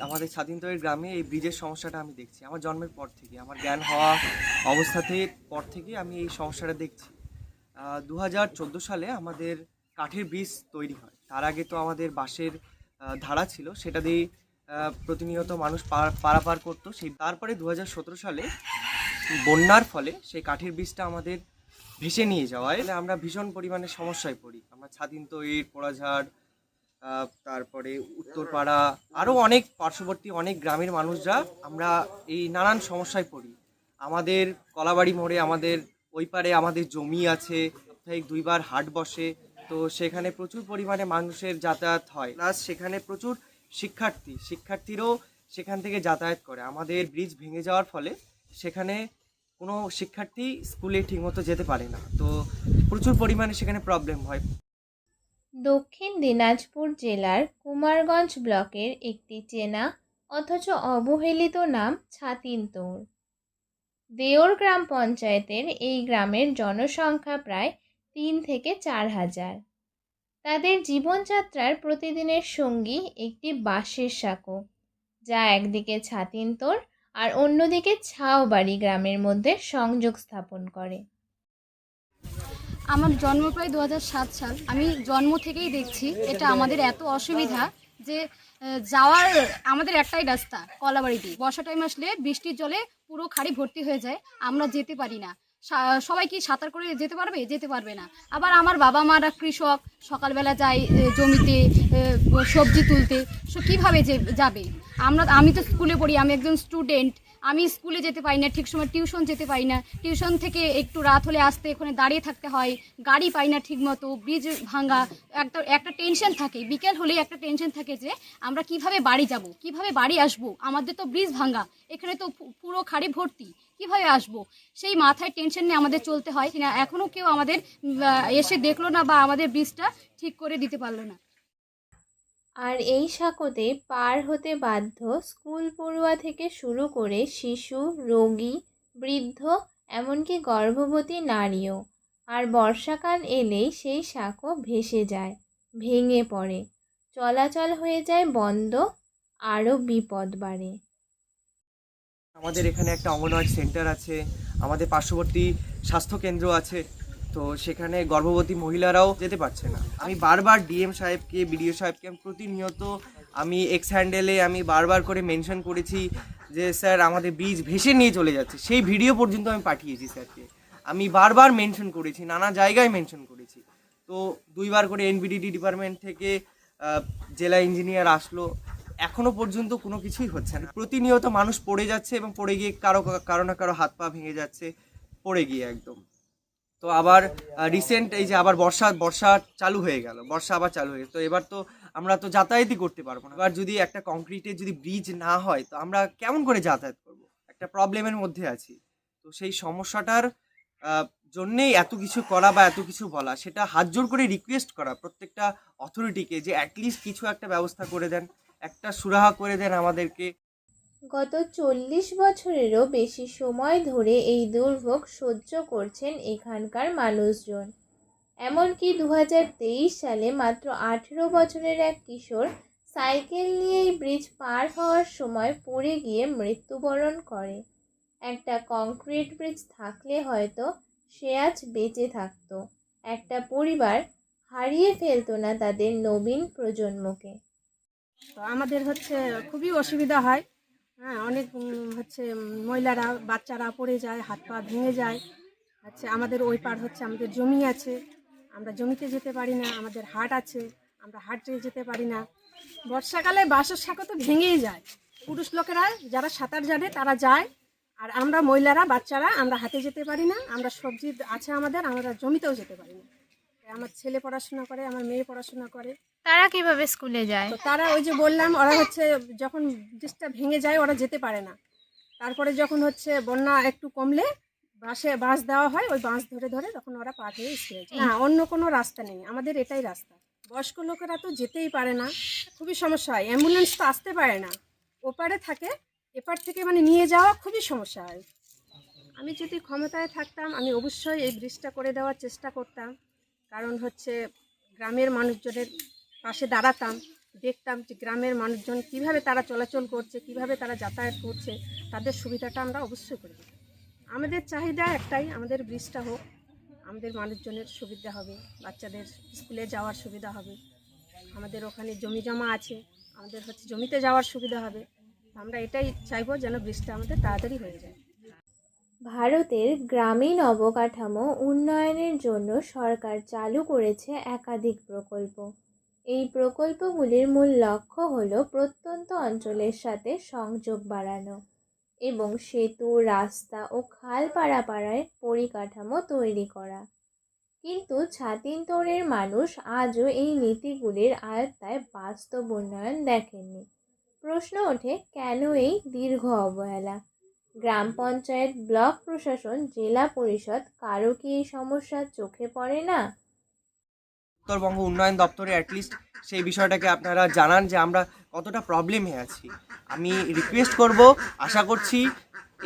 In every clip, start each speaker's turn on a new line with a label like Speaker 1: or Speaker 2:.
Speaker 1: আমাদের স্বাধীনতয়ের গ্রামে এই ব্রিজের সমস্যাটা আমি দেখছি। আমার জন্মের পর থেকে, আমার জ্ঞান হওয়া অবস্থাতে পর থেকে আমি এই সমস্যাটা দেখছি। দু হাজার চোদ্দ সালে আমাদের কাঠের ব্রিজ তৈরি হয়। তার আগে তো আমাদের বাঁশের ধারা ছিল, সেটা দিয়ে প্রতিনিয়ত মানুষ পার- পারাপার করতো। সেই, তারপরে দু হাজার সতেরো সালে বন্যার ফলে সেই কাঠের ব্রিজটা আমাদের ভেসে নিয়ে যাওয়ায় আমরা ভীষণ পরিমাণে সমস্যায় পড়ি। আমরা স্বাধীন তৈর পোড়াঝাড় তারপরে উত্তরপাড়া আরও অনেক পার্শ্ববর্তী অনেক গ্রামের মানুষরা আমরা এই নানান সমস্যায় পড়ি। আমাদের কলাবাড়ি মোড়ে আমাদের ওই পারে আমাদের জমি আছে সাপ্তাহিক দুইবার হাট বসে, তো সেখানে প্রচুর পরিমাণে মানুষের যাতায়াত হয়। প্লাস সেখানে প্রচুর শিক্ষার্থী, শিক্ষার্থীরাও সেখান থেকে যাতায়াত করে। আমাদের ব্রিজ ভেঙে যাওয়ার ফলে সেখানে কোনো শিক্ষার্থী স্কুলে ঠিকমতো যেতে পারে না। তো প্রচুর পরিমাণে সেখানে প্রবলেম হয়।
Speaker 2: দক্ষিণ দিনাজপুর জেলার কুমারগঞ্জ ব্লকের একটি চেনা অথচ অবহেলিত নাম ছাতিনতোড় দেওর গ্রাম পঞ্চায়েতের এই গ্রামের জনসংখ্যা প্রায় তিন থেকে চার হাজার। তাদের জীবনযাত্রার প্রতিদিনের সঙ্গী একটি বাঁশের সাঁকো, যা একদিকে ছাতিনতোড় আর অন্যদিকে ছাওবাড়ি গ্রামের মধ্যে সংযোগ স্থাপন করে।
Speaker 3: আমার জন্ম প্রায় দু সাল। আমি জন্ম থেকেই দেখছি এটা আমাদের এত অসুবিধা যে যাওয়ার আমাদের একটাই রাস্তা কলাবাড়ি দিয়ে বর্ষা টাইম আসলে বৃষ্টির জলে পুরো খাড়ি ভর্তি হয়ে যায়, আমরা যেতে পারি না। সবাই কি সাঁতার করে যেতে পারবে? যেতে পারবে না। আবার আমার বাবা মারা কৃষক, সকালবেলা যায় জমিতে সবজি তুলতে। সো কীভাবে যে যাবে? আমরা, আমি তো স্কুলে পড়ি, আমি একজন স্টুডেন্ট আমি স্কুলে যেতে পারি না, ঠিক সময় টিউশন যেতে পারি না। টিউশন থেকে একটু রাত হলে আসতে এখানে দাঁড়িয়ে থাকতে হয়, গাড়ি পাই না ঠিক মতো ব্রিজ ভাঙা, একটা একটা টেনশন থাকে। বিকেল হলেই একটা টেনশন থাকে যে, আমরা কীভাবে বাড়ি যাব, কীভাবে বাড়ি আসব? আমাদের তো ব্রিজ ভাঙা, এখানে তো পুরো খাড়ি ভর্তি, কীভাবে আসব? সেই মাথায় টেনশন নিয়ে আমাদের চলতে হয়। না এখনও কেউ আমাদের এসে দেখল না বা আমাদের ব্রিজটা ঠিক করে দিতে পারল না।
Speaker 2: আর এই সাঁকোতে পার হতে বাধ্য স্কুল পড়ুয়া থেকে শুরু করে শিশু, রোগী, বৃদ্ধ, এমনকি গর্ভবতী নারীও। আর বর্ষাকাল এলেই সেই সাঁকো ভেসে যায়, ভেঙে পড়ে। চলাচল হয়ে যায় বন্ধ, আরও বিপদ বাড়ে।
Speaker 1: আমাদের এখানে একটা অঙ্গনওয়াড়ি সেন্টার আছে, আমাদের পার্শ্ববর্তী স্বাস্থ্য কেন্দ্র আছে। তো সেখানে গর্ভবতী মহিলারাও যেতে পারছে না। আমি বারবার ডিএম সাহেবকে বিডিও সাহেবকে আমি প্রতিনিয়ত আমি এক্স হ্যান্ডেলে আমি বারবার করে মেনশন করেছি যে, স্যার, আমাদের বীজ ভেসে নিয়ে চলে যাচ্ছে। সেই ভিডিও পর্যন্ত আমি পাঠিয়েছি স্যারকে। আমি বারবার মেনশন করেছি, নানা জায়গায় মেনশন করেছি। তো দুইবার করে এনবিডিডি ডিপার্টমেন্ট থেকে জেলা ইঞ্জিনিয়ার আসলো। এখনও পর্যন্ত কোনো কিছুই হচ্ছে না। প্রতিনিয়ত মানুষ পড়ে যাচ্ছে এবং পড়ে গিয়ে কারও কারও না কারও হাত পা ভেঙে যাচ্ছে। পড়ে গিয়ে একদম। তো আবার রিসেন্ট এই যে আবার বর্ষা বর্ষা চালু হয়ে গেল, বর্ষা আবার চালু হয়ে গেল। তো এবার তো আমরা তো যাতায়াতই করতে পারব না। এবার যদি একটা কংক্রিটের যদি ব্রিজ না হয়, তো আমরা কেমন করে যাতায়াত করব? একটা প্রবলেমের মধ্যে আছি। তো সেই সমস্যাটার জন্যেই এত কিছু করা বা এত কিছু বলা, সেটা হাত জোর করে রিকোয়েস্ট করা প্রত্যেকটা অথরিটিকে যে অ্যাটলিস্ট কিছু একটা ব্যবস্থা করে দেন, একটা সুরাহা করে দেন আমাদেরকে।
Speaker 2: গত চল্লিশ বছরেরও বেশি সময় ধরে এই দুর্ভোগ সহ্য করছেন এখানকার মানুষজন। এমনকি দু তেইশ সালে মাত্র আঠেরো বছরের এক কিশোর সাইকেল নিয়ে এই ব্রিজ পার হওয়ার সময় পড়ে গিয়ে মৃত্যুবরণ করে। একটা কংক্রিট ব্রিজ থাকলে হয়তো সে আজ বেঁচে থাকতো। একটা পরিবার হারিয়ে ফেলতো না তাদের নবীন প্রজন্মকে।
Speaker 4: তো আমাদের হচ্ছে খুবই অসুবিধা হয়। হ্যাঁ অনেক হচ্ছে মহিলারা, বাচ্চারা পড়ে যায়, হাত পা ভেঙে যায়। হচ্ছে, আমাদের ওই পার হচ্ছে, আমাদের জমি আছে। আমরা জমিতে যেতে পারি না, আমাদের হাট আছে, আমরা হাটে যেতে পারি না। বর্ষাকালে বাঁশের শাখা তো ভেঙেই যায়। পুরুষ লোকেরা যারা সাঁতার জানে, তারা যায়। আর আমরা মহিলারা, বাচ্চারা, আমরা হাতে যেতে পারি না, আমরা সবজি আছে আমাদের, আমরা জমিতেও যেতে পারি না। আমার ছেলে পড়াশোনা করে, আমার মেয়ে পড়াশোনা করে।
Speaker 2: তারা কীভাবে স্কুলে যায়?
Speaker 4: তো তারা ওই যে বললাম, ওরা হচ্ছে যখন ব্রিজটা ভেঙে যায়, ওরা যেতে পারে না। তারপরে যখন হচ্ছে বন্যা একটু কমলে বাসে, বাস দেওয়া হয়, ওই বাস ধরে ধরে তখন ওরা পার হয়ে স্কুলে যায়। না, অন্য কোনো রাস্তা নেই, আমাদের এটাই রাস্তা। বয়স্ক লোকেরা তো যেতেই পারে না, খুবই সমস্যা হয়। অ্যাম্বুলেন্স তো আসতে পারে না, ওপারে থাকে, এপার থেকে মানে নিয়ে যাওয়া খুবই সমস্যা হয়। আমি যদি ক্ষমতায় থাকতাম, আমি অবশ্যই এই ব্রিজটা করে দেওয়ার চেষ্টা করতাম। কারণ হচ্ছে গ্রামের মানুষজনের পাশে দাঁড়াতাম, দেখতাম যে গ্রামের মানুষজন কীভাবে তারা চলাচল করছে, কীভাবে তারা যাতায়াত করছে, তাদের সুবিধাটা আমরা অবশ্যই করে আমাদের চাহিদা একটাই, আমাদের ব্রিজটা হোক, আমাদের মানুষজনের সুবিধা হবে, বাচ্চাদের স্কুলে যাওয়ার সুবিধা হবে, আমাদের ওখানে জমি জমা আছে, আমাদের হচ্ছে জমিতে যাওয়ার সুবিধা হবে। আমরা এটাই চাইব যেন ব্রিজটা আমাদের তাড়াতাড়ি হয়ে যায়।
Speaker 2: ভারতের গ্রামীণ অবকাঠামো উন্নয়নের জন্য সরকার চালু করেছে একাধিক প্রকল্প। এই প্রকল্পগুলির মূল লক্ষ্য হল প্রত্যন্ত অঞ্চলের সাথে সংযোগ বাড়ানো এবং সেতু, রাস্তা ও খাল পাড়াপাড়ায় পরিকাঠামো তৈরি করা। কিন্তু ছাতিনতোড়ের মানুষ আজও এই নীতিগুলির আয়ত্তায় বাস্তব উন্নয়ন দেখেননি। প্রশ্ন ওঠে, কেন এই দীর্ঘ অবহেলা? গ্রাম পঞ্চায়েত ব্লক প্রশাসন, জেলা পরিষদ, কারও কি এই সমস্যা চোখে পড়ে না?
Speaker 1: উত্তরবঙ্গ উন্নয়ন দপ্তরে অ্যাটলিস্ট সেই বিষয়টাকে আপনারা জানান যে আমরা কতটা প্রবলেমে আছি। আমি রিকোয়েস্ট করব, আশা করছি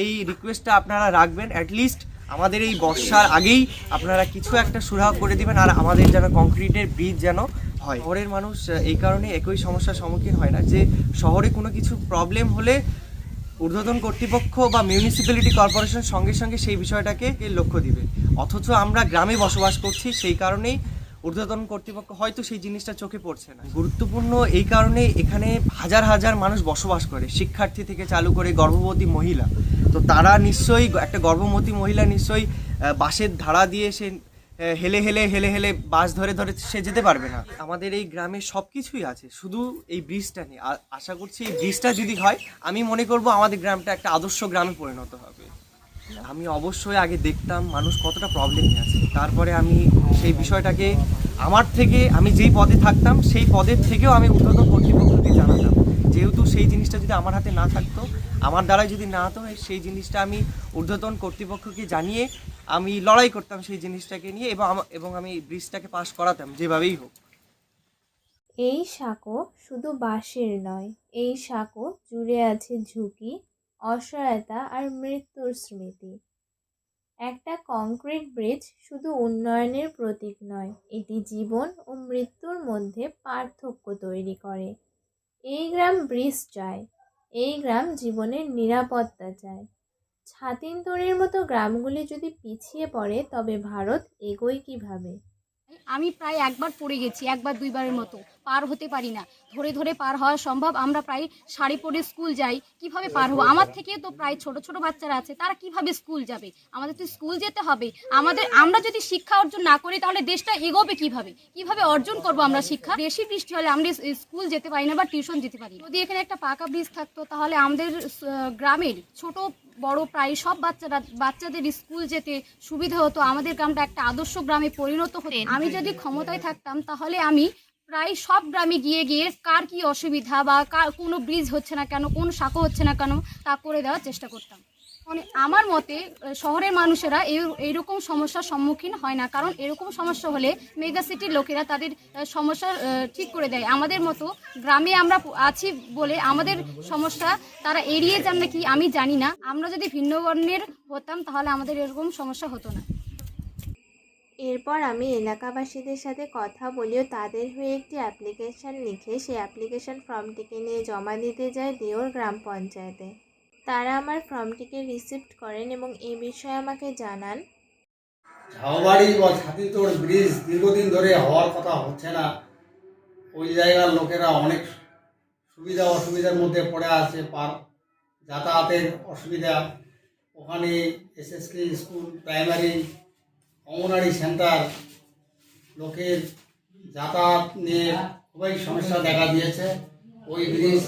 Speaker 1: এই রিকোয়েস্টটা আপনারা রাখবেন। অ্যাটলিস্ট আমাদের এই বর্ষার আগেই আপনারা কিছু একটা সুরাহ করে দিবেন আর আমাদের যেন কংক্রিটের ব্রিজ যেন হয়। শহরের মানুষ এই কারণে একই সমস্যার সম্মুখীন হয় না যে শহরে কোনো কিছু প্রবলেম হলে ঊর্ধ্বতন কর্তৃপক্ষ বা মিউনিসিপ্যালিটি কর্পোরেশন সঙ্গে সঙ্গে সেই বিষয়টাকে লক্ষ্য দিবে। অথচ আমরা গ্রামে বসবাস করছি, সেই কারণেই ঊর্ধ্বতন কর্তৃপক্ষ হয়তো সেই জিনিসটা চোখে পড়ছে না। গুরুত্বপূর্ণ এই কারণে এখানে হাজার হাজার মানুষ বসবাস করে, শিক্ষার্থী থেকে চালু করে গর্ভবতী মহিলা। তো তারা নিশ্চয়ই একটা গর্ভবতী মহিলা নিশ্চয়ই বাসের ধারা দিয়ে সে হেলে হেলে হেলে হেলে বাস ধরে ধরে সে যেতে পারবে না। আমাদের এই গ্রামে সব কিছুই আছে, শুধু এই ব্রিজটা নেই। আশা করছি এই ব্রিজটা যদি হয়, আমি মনে করব আমাদের গ্রামটা একটা আদর্শ গ্রামে পরিণত হবে। আমি অবশ্যই আগে দেখতাম মানুষ কতটা প্রবলেমে আছে। তারপরে আমি সেই বিষয়টাকে আমার থেকে, আমি যেই পদে থাকতাম, সেই পদের থেকেও আমি উন্নত কর্তৃপক্ষকে জানাতাম। যেহেতু সেই জিনিসটা যদি আমার হাতে না থাকতো, আমার দ্বারা যদি না হতো, সেই জিনিসটা আমি ঊর্ধ্বতন কর্তৃপক্ষকে জানিয়ে আমি লড়াই করতাম সেই জিনিসটাকে নিয়ে এবং এবং আমি ব্রিজটাকে পাস করাতাম, যেভাবেই হোক।
Speaker 2: এই সাঁকো শুধু বাঁশের নয়, এই সাঁকো জুড়ে আছে ঝুঁকি অসহায়তা আর মৃত্যুর স্মৃতি। একটা কংক্রিট ব্রিজ শুধু উন্নয়নের প্রতীক নয়, এটি জীবন ও মৃত্যুর মধ্যে পার্থক্য তৈরি করে। এই গ্রাম ব্রিজ চায়, এই গ্রাম জীবনের নিরাপত্তা চায়। ছাতিনতোড়ের মতো গ্রামগুলি যদি পিছিয়ে পড়ে, তবে ভারত এগোয় কীভাবে?
Speaker 3: আমি প্রায় একবার পড়ে গেছি, একবার দুইবারের মতো। পার হতে পারি না। ধরে ধরে পার হওয়া সম্ভব। আমরা প্রায় শাড়ি পরে স্কুল যাই। কীভাবে পার হব? আমার থেকে তো প্রায় ছোট ছোট বাচ্চারা আছে। তারা কীভাবে স্কুল যাবে? আমাদের তো স্কুল যেতে হবে। আমাদের, আমরা যদি শিক্ষা অর্জন না করি, তাহলে দেশটা এগোবে কীভাবে? কীভাবে অর্জন করব আমরা শিক্ষা? বেশি বৃষ্টি হলে আমরা স্কুল যেতে পারি না বা টিউশন যেতে পারি যদি এখানে একটা পাকা ব্রিজ থাকতো, তাহলে আমাদের গ্রামের ছোট, বড়, প্রায় সব বাচ্চারা, বাচ্চাদের স্কুল যেতে সুবিধা হতো। আমাদের গ্রামটা একটা আদর্শ গ্রামে পরিণত হতো। আমি যদি ক্ষমতায় থাকতাম, তাহলে আমি প্রায় সব গ্রামে গিয়ে গিয়ে কার কি অসুবিধা বা কার কোনো ব্রিজ হচ্ছে না কেন, কোন শাখা হচ্ছে না কেন, তা করে দেওয়ার চেষ্টা করতাম। মানে আমার মতে শহরের মানুষেরা এই, এইরকম সমস্যার সম্মুখীন হয় না। কারণ এরকম সমস্যা হলে মেগা সিটির লোকেরা তাদের সমস্যা ঠিক করে দেয়। আমাদের মতো গ্রামে আমরা আছি বলে আমাদের সমস্যা তারা এড়িয়ে যান নাকি আমি জানি না। আমরা যদি ভিন্ন বর্ণের হতাম, তাহলে আমাদের এরকম সমস্যা হতো না।
Speaker 2: এরপর আমি এলাকাবাসীদের সাথে কথা বলেও তাদের হয়ে একটি অ্যাপ্লিকেশন লিখে সেই অ্যাপ্লিকেশন ফর্মটিকে নিয়ে জমা দিতে যায় দেওর গ্রাম পঞ্চায়েতে। তারা আমার ফর্মটিকে রিসিপ্ট করেন এবং এই বিষয়ে আমাকে জানান।
Speaker 5: ঝাউবাড়ি বা ছাতিতোড় ব্রিজ দীর্ঘদিন ধরে হওয়ার কথা হচ্ছে না। ওই জায়গার লোকেরা অনেক সুবিধা অসুবিধার মধ্যে পড়ে আছে, পার যাতায়াতের অসুবিধা। ওখানে এসএসকে স্কুল, প্রাইমারি অঙ্গনারী সেন্টার, লোকের যাতায়াত নিয়ে খুবই সমস্যা দেখা দিয়েছে। ওই ব্রিজ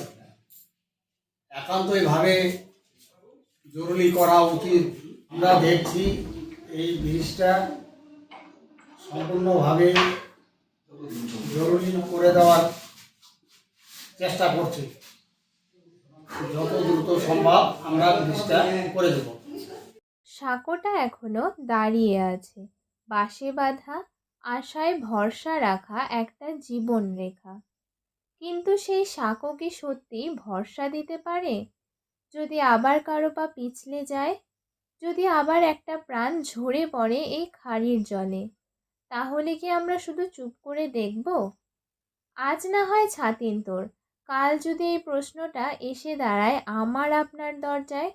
Speaker 5: একান্তইভাবে জরুরি করা উচিত। আমরা দেখছি এই ব্রিজটা সম্পূর্ণভাবে জরুরি করে দেওয়ার চেষ্টা করছি। যত দ্রুত সম্ভব আমরা ব্রিজটা করে দেবো।
Speaker 2: সাঁকোটা এখনও দাঁড়িয়ে আছে। বাঁশে বাঁধা, আশায় ভরসা রাখা একটা জীবন রেখা। কিন্তু সেই সাঁকো কি সত্যি ভরসা দিতে পারে? যদি আবার কারও পা পিছলে যায়, যদি আবার একটা প্রাণ ঝরে পড়ে এই খাড়ির জলে, তাহলে কি আমরা শুধু চুপ করে দেখব? আজ না হয় ছাতিন তোর, কাল যদি এই প্রশ্নটা এসে দাঁড়ায় আমার আপনার দরজায়